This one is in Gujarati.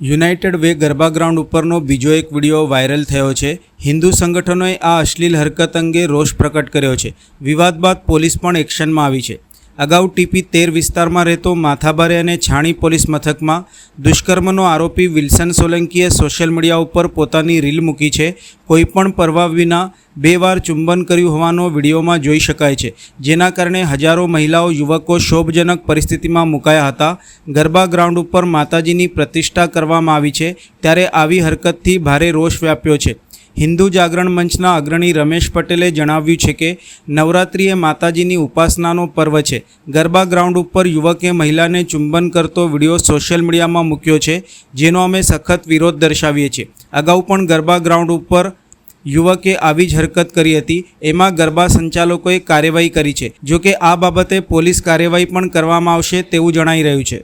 યુનાઇટેડ વે ગરબા ગ્રાઉન્ડ ઉપરનો બીજો એક વીડિયો વાયરલ થયો છે. હિન્દુ સંગઠનોએ આ અશ્લીલ હરકત અંગે રોષ પ્રકટ કર્યો છે. વિવાદ બાદ પોલીસ પણ એક્શનમાં આવી છે. અગાઉ ટીપી તેર વિસ્તારમાં રહેતો માથાભારે અને છાણી પોલીસ મથકમાં દુષ્કર્મનો આરોપી વિલ્સન સોલંકીએ સોશિયલ મીડિયા ઉપર પોતાની રીલ મૂકી છે. કોઈપણ પરવા વિના બે વાર ચુંબન કર્યું હોવાનો વિડીયોમાં જોઈ શકાય છે. જેના કારણે હજારો મહિલાઓ, યુવકો શોભજનક પરિસ્થિતિમાં મુકાયા હતા. ગરબા ગ્રાઉન્ડ ઉપર માતાજીની પ્રતિષ્ઠા કરવામાં આવી છે. ત્યારે આવી હરકતથી ભારે રોષ વ્યાપ્યો છે. હિન્દુ જાગરણ મંચના અગ્રણી રમેશ પટેલે જણાવ્યું છે કે નવરાત્રિ એ માતાજીની ઉપાસનાનો પર્વ છે. ગરબા ગ્રાઉન્ડ ઉપર યુવકે મહિલાને ચુંબન કરતો વીડિયો સોશિયલ મીડિયામાં મૂક્યો છે, જેનો અમે સખત વિરોધ દર્શાવીએ છીએ. અગાઉ પણ ગરબા ગ્રાઉન્ડ ઉપર યુવકે આવી જ હરકત કરી હતી. એમાં ગરબા સંચાલકોએ કાર્યવાહી કરી છે. જોકે આ બાબતે પોલીસ કાર્યવાહી પણ કરવામાં આવશે તેવું જણાઈ રહ્યું છે.